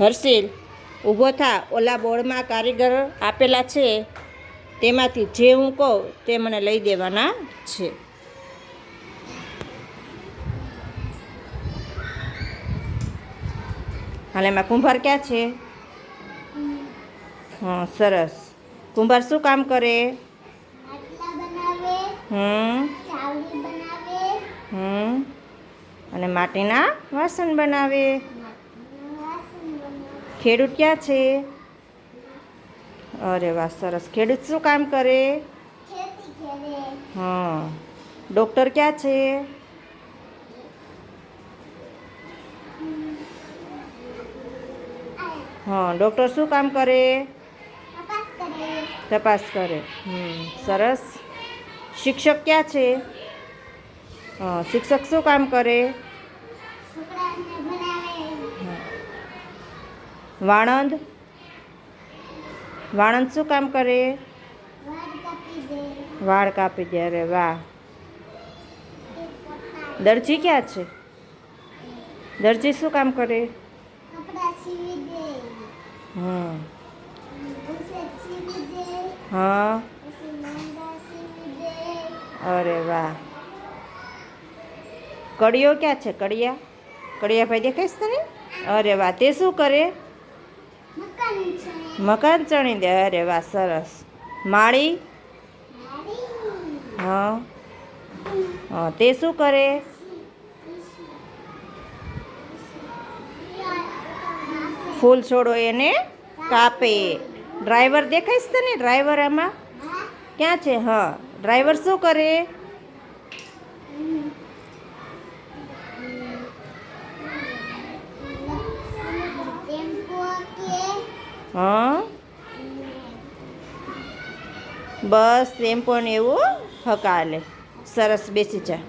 હર્ષિલ ઊભો થા. ઓલા બોર્ડમાં કારીગર આપેલા છે. તેમાંથી જે હું કહું તે મને લઈ દેવાના છે. હાલ એમાં કુંભાર ક્યાં છે? હા સરસ. કુંભાર શું કામ કરે? હમ. હમ. અને માટીના વાસણ બનાવે માટલું વાસણ બનાવે. ખેડૂત ક્યાં છે? અરે વાહ, સરસ. ખેડૂત શું કામ કરે? હા. ડૉક્ટર ક્યાં છે? હા, ડૉક્ટર શું કામ કરે? તપાસ કરે. હમ, સરસ. શિક્ષક ક્યાં છે? શિક્ષક શું કામ કરે? વાણંદ? વાણંદ શું કામ કરે? વાળ કાપી દે. અરે વાહ. દરજી ક્યાં છે? દરજી શું કામ કરે? હમ. હા. અરે વાહ. કડિયો ક્યાં છે? કડિયા? કડિયા ભાઈ દેખાઈશ તને? અરે વાહ. તે શું કરે? મકાન ચણી દે. અરે વાહ સરસ. માળી? હા. હા તે શું કરે? ફૂલ છોડો એને કાપે. ડ્રાઈવર દેખાઈશ તને ડ્રાઈવર આમાં? ક્યાં છે? હા. ડ્રાઈવર શું કરે? હા? બસ એમ પણ એવું હકાલે. સરસ બેસી જા.